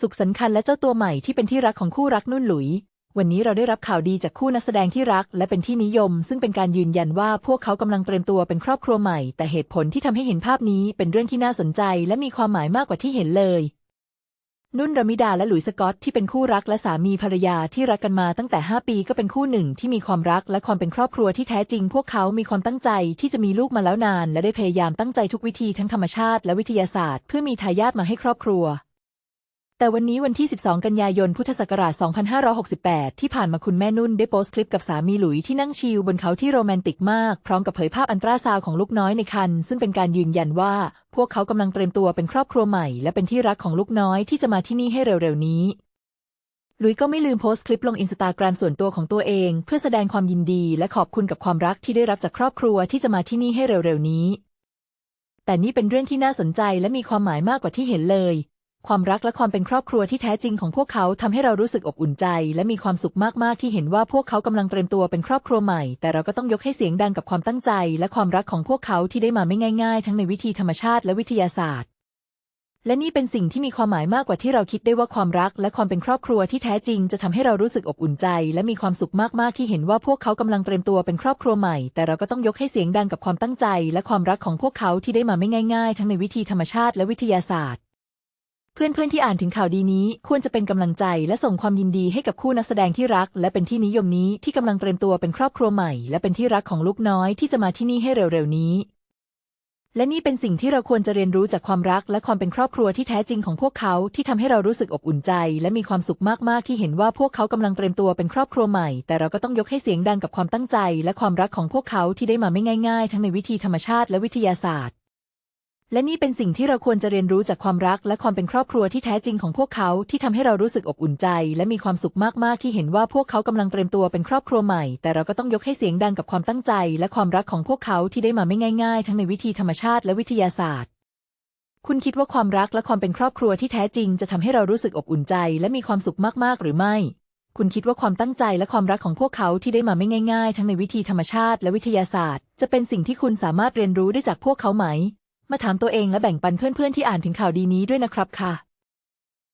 สุขสันต์คันและเจ้าตัวใหม่ที่เป็นที่รักของคู่รักนุ่นหลุย วันนี้เราได้รับข่าวดีจากคู่นักแสดงที่รักและเป็นที่นิยม ซึ่งเป็นการยืนยันว่าพวกเขากำลังเตรียมตัวเป็นครอบครัวใหม่ แต่เหตุผลที่ทำให้เห็นภาพนี้เป็นเรื่องที่น่าสนใจและมีความหมายมากกว่าที่เห็นเลย นุ่นรมิดาและหลุยส์สกอตที่เป็นคู่รักและสามีภรรยาที่รักกันมาตั้งแต่ 5 ปีก็เป็นคู่หนึ่งที่มีความรักและความเป็นครอบครัวที่แท้จริง พวกเขามีความตั้งใจที่จะมีลูกมาแล้วนาน และได้พยายามตั้งใจทุกวิธีทั้งธรรมชาติและวิทยาศาสตร์ เพื่อมีทายาทมาให้ครอบครัว แต่วันนี้วันที่ 12 กันยายน พุทธศักราช 2568 ที่ผ่านมาคุณแม่นุ่นได้โพสต์คลิปกับสามีหลุยที่นั่งชิลบนเขาที่โรแมนติกมาก พร้อมกับเผยภาพอันตราซาวของลูกน้อยในครรภ์ซึ่งเป็นการยืนยันว่า พวกเขากำลังเตรียมตัวเป็นครอบครัวใหม่ และเป็นที่รักของลูกน้อยที่จะมาที่นี่ให้เร็วๆนี้หลุยก็ไม่ลืมโพสต์คลิปลงอินสตาแกรมส่วนตัวของตัวเอง เพื่อแสดงความยินดีและขอบคุณกับความรักที่ได้รับจากครอบครัวที่จะมาที่นี่ให้เร็วๆนี้ แต่นี่เป็นเรื่องที่น่าสนใจและมีความหมายมากกว่าที่เห็นเลย ความรักและความเป็นครอบครัวที่แท้จริงของพวกเขาทำให้เรารู้สึกอบอุ่นใจ และมีความสุขมาก ๆ ที่เห็นว่าพวกเขากำลังเตรียมตัวเป็นครอบครัวใหม่ แต่เราก็ต้องยกให้เสียงดังกับความตั้งใจ และความรักของพวกเขาที่ได้มาไม่ง่าย ๆ ทั้งในวิธีธรรมชาติและวิทยาศาสตร์ และนี่เป็นสิ่งที่มีความหมายมากกว่าที่เราคิดได้ว่าความรัก และความเป็นครอบครัวที่แท้จริง จะทำให้เรารู้สึกอบอุ่นใจ และมีความสุขมาก ๆ ที่เห็นว่าพวกเขากำลังเตรียมตัวเป็นครอบครัวใหม่ แต่เราก็ต้องยกให้เสียงดังกับความตั้งใจ และความรักของพวกเขาที่ได้มาไม่ง่าย ๆ ทั้งในวิธีธรรมชาติและวิทยาศาสตร์ เพื่อนๆที่อ่านถึงข่าวดีนี้ควรจะเป็นกำลังใจและส่งความยินดีให้กับคู่นักแสดงที่รัก และเป็นที่นิยมนี้ที่กำลังเตรียมตัวเป็นครอบครัวใหม่ และเป็นที่รักของลูกน้อยที่จะมาที่นี่ให้เร็วๆนี้ และนี่เป็นสิ่งที่เราควรจะเรียนรู้จากความรักและความเป็นครอบครัวที่แท้จริงของพวกเขาที่ทำให้เรารู้สึกอบอุ่นใจ และมีความสุขมากๆที่เห็นว่าพวกเขากำลังเตรียมตัวเป็นครอบครัวใหม่ แต่เราก็ต้องยกให้เสียงดังกับความตั้งใจ และความรักของพวกเขาที่ได้มาไม่ง่าย ๆ ทั้งในวิธีธรรมชาติและวิทยาศาสตร์ และนี่เป็นสิ่งที่เราควรจะเรียนรู้จากความรักและความเป็นครอบครัวที่แท้จริงของพวกเขาที่ทำให้เรารู้สึกอบอุ่นใจ และมีความสุขมากๆที่เห็นว่าพวกเขากำลังเตรียมตัวเป็นครอบครัวใหม่ แต่เราก็ต้องยกให้เสียงดังกับความตั้งใจ และความรักของพวกเขาที่ได้มาไม่ง่าย ๆ ทั้งในวิธีธรรมชาติและวิทยาศาสตร์ คุณคิดว่าความรักและความเป็นครอบครัวที่แท้จริง จะทำให้เรารู้สึกอบอุ่นใจ และมีความสุขมากๆหรือไม่ คุณคิดว่าความตั้งใจและความรักของพวกเขาที่ได้มาไม่ง่าย ๆ ทั้งในวิธีธรรมชาติและวิทยาศาสตร์ จะเป็นสิ่งที่คุณสามารถเรียนรู้ได้จากพวกเขาไหม มาถามตัวเองและแบ่งปันเพื่อนๆที่อ่านถึงข่าวดีนี้ด้วยนะครับค่ะ